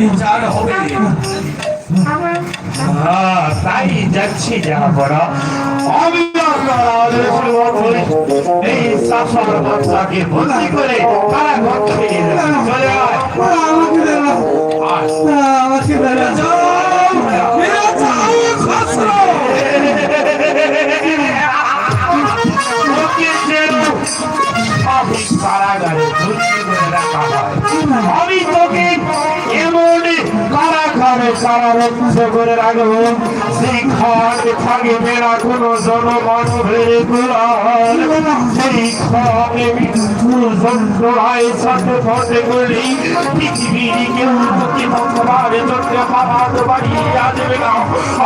বিচার হবে। হ্যাঁ, তাই যাচ্ছি যাহা বড় আমি এই বাচ্চাকে বন্দি করে তারা কারাগারে কারারক্ষ করে রাখব। সেই ঘরে থাকবে না কোনো জনমানবের গোলাল সেই ঘরে মৃত্যু যন্ত্রণায় সাথে ফটে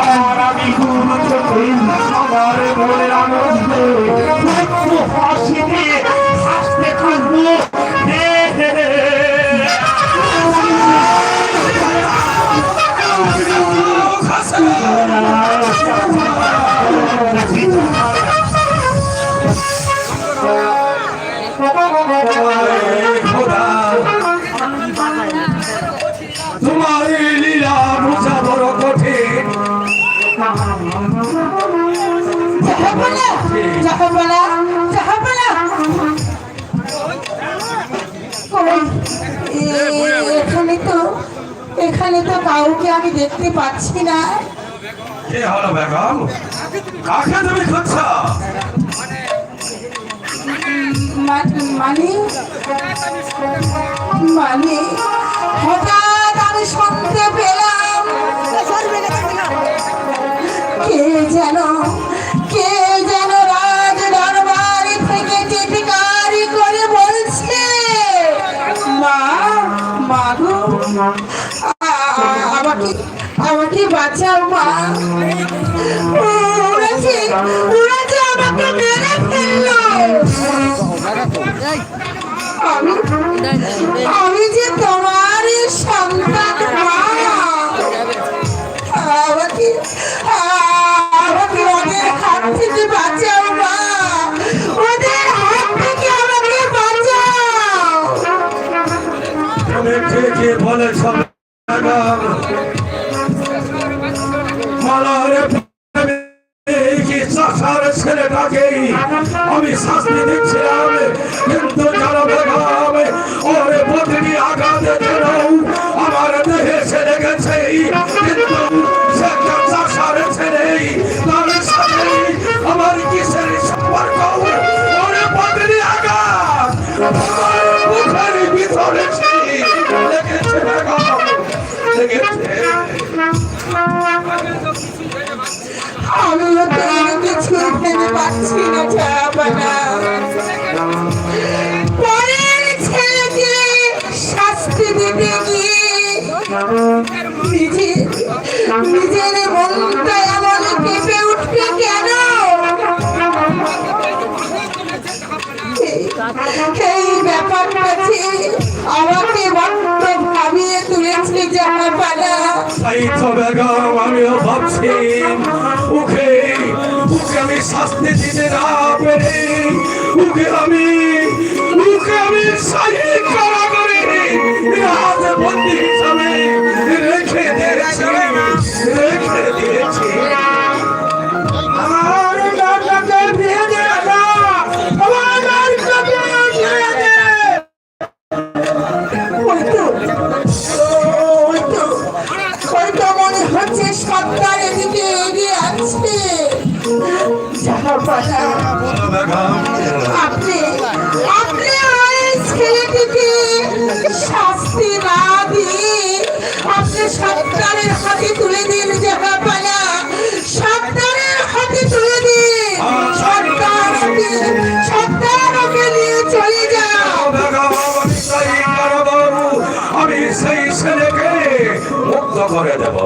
আর আমি গুণ চোখে আমার মনের আনন্দে এখানে তো এখানে তো কাউকে আমি দেখতে পাচ্ছি না। কে হলো বেগম? কাকে তুমি খুঁজছ? মানে? মানে? হঠাৎ আমি শুনতে পেলাম। কে যেন কে যেন আমাকে আমাকে বাঁচাও মা। উড়েছে উড়েছে আমাকে মেরে ফেলল। আমি আমি যে তোমার ছেলেটাকেই আমি শাস্তি দিচ্ছিলাম কিন্তু জানো নিজের মনটা এমন কেঁপে উঠবে কেন? এই- ব্যাপারটা যে আমাকে বড্ড ভাবিয়ে তুলেছে জাহাপানা তাই তো বেগম আমিও ভাবছি আমি শাস্তি দিতে না পেরে ওকে আমি ওকে আমি সাহি করা করে রাজবন্দী বন্দি হিসাবে রেখে দিয়েছি। রেখে দিয়েছি। বেগম আপনি আপনি দিয়ে আপনি তুলে দিন সেই ছেলেকে করে দেব।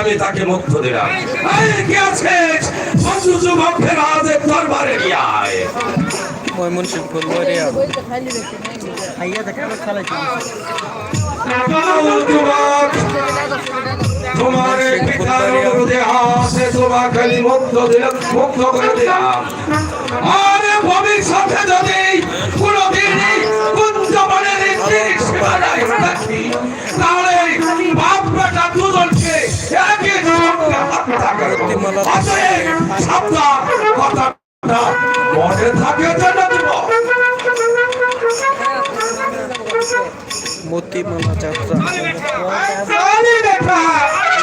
আমি তাকে মুক্ত দিলাম। এই কে আছিস বন্ধু যুবকের রাজের দরবারে নিয়ে আয় ময়মনসিংহ ফুলবাড়িয়া খাইয়া থাকে খালাই বল যুবক তোমার পিতার অনুরোধে আসে তোমাকে আমি মুক্ত দিলাম মুক্ত করে দিলাম। আর ভবিষ্যতে যদি কোনোদিনই একই সঙ্গে হত্যা করব অতএব সাবধান কথাটা মনে থাকে যেন মতিমালা যাত্রা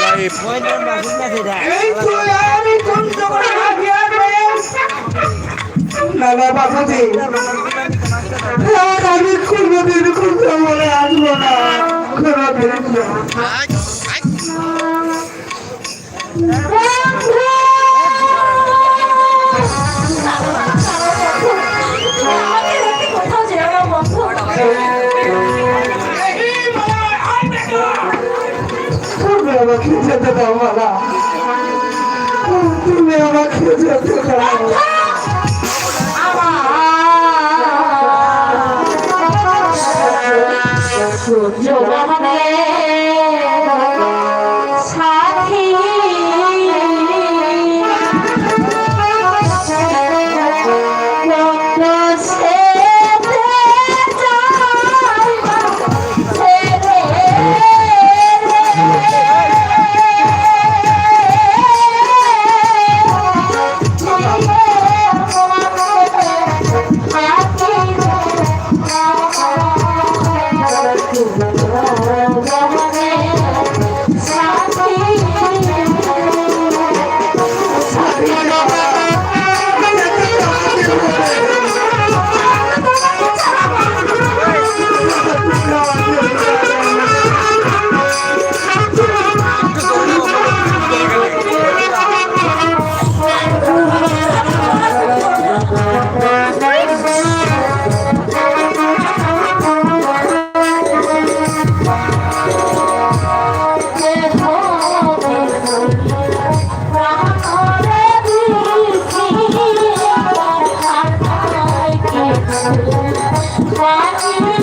আমি করে কোনোদিন কুঞ্জ বলে আসব না আমাকে যেতে দাও মালা। তুমি আমাকে যেতে দাও। গ্রহণে Happy